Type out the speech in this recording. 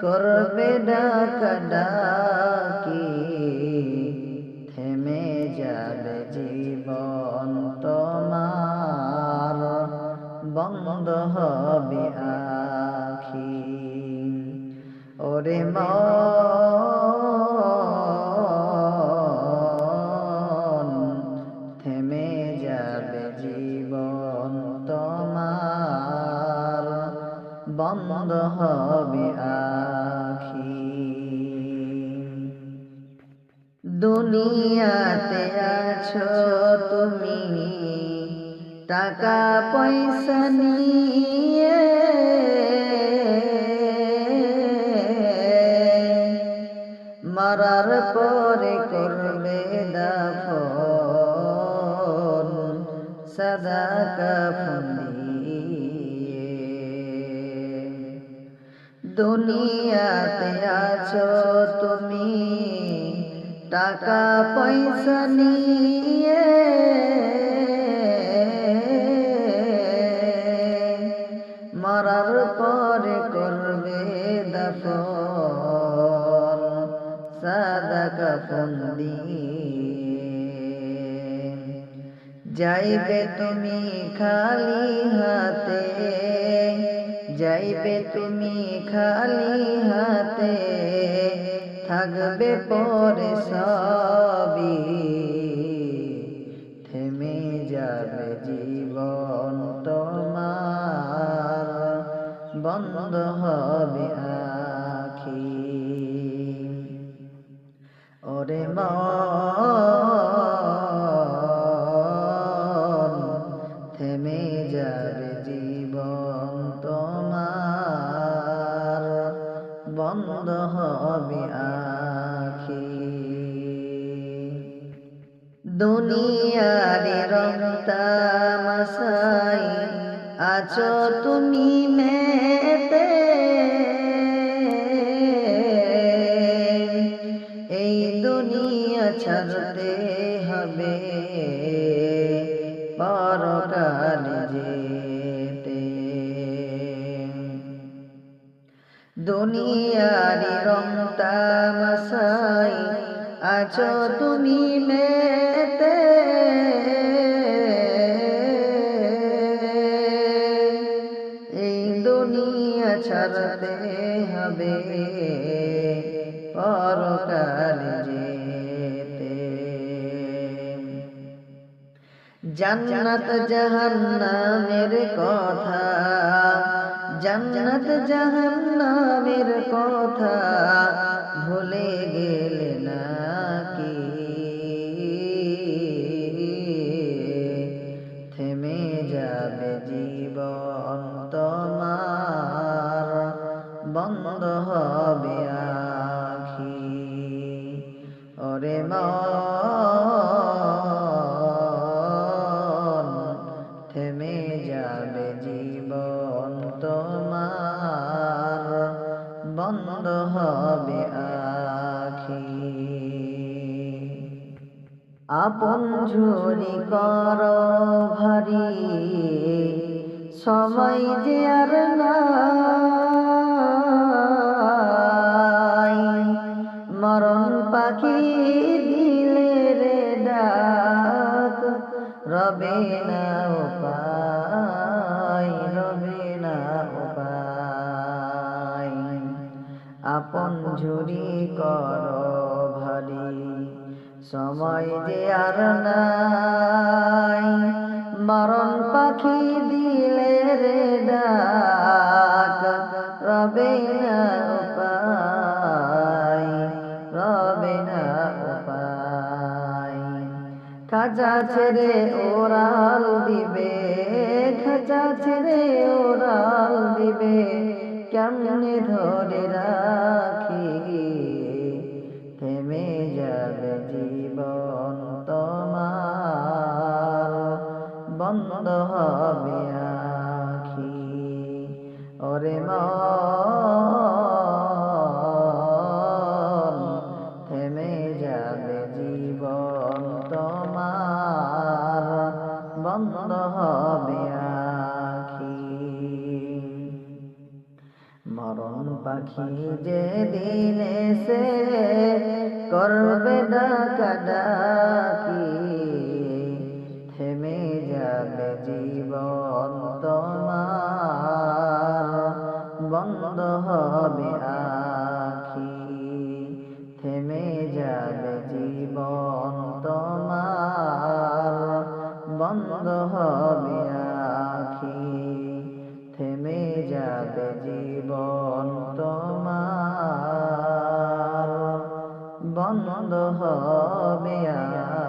করবে ডাকা ডাকি থেমে যাবে জীবন তোমার। বন্ধ হবে আখি। ওরে মন বন্ধ হবে আখি। দুনিয়াতে আছো তুমি। টাকা পয়সা নিয়ে মারার পরে করবে দাফন সদা কাফন দুনিয়াতে আছো তুমি। টাকা, পয়সা নিয়ে মরার পরে করবে দফন, সাদা কাফন যাইবে তুমি খালি হাতে যাইবে তুমি খালি হাতে, থাকবে পরে সবই। থেমে যাবে জীবন তোমার, বন্ধ হবে আখি। ওরে মন বন্ধ হবে আখি। দুনিয়ারে রক্তা আছো তুমি মেতে। এই দুনিয়া ছাড়তে আছো তুমি মেতে। এই দুনিয়া ছাড়তে হবে পরকাল যেতে। জান্নাত জাহান্নামের কথা, জান্নাত জাহান্নামের কথা ভুলে গেলে নাকি যাবে জীবন তোমার বন্ধ হবে আখি। ওরে মন আপন ঝুরি কর ভারী, সময় যে আর মরণ পাখি দিলে রে ডাক, রবে না উপায় রবে না উপায় আপন ঝুরি কর সময় যে আর নাই। মরণ পাখি দিলে রে ডাক রবে না উপায় রবে না উপায়। খাজা ছেড়ে ওরাল দিবে খাজা ছেড়ে ওরাল দিবে কেমনে ধরে মন। থেমে যাবে জীবন তোমার। বন্ধ হবে মরণ পাখি যে দিন এসে করবে ডাকি যাবে জীবন তোমার। বন্ধ হবে আখি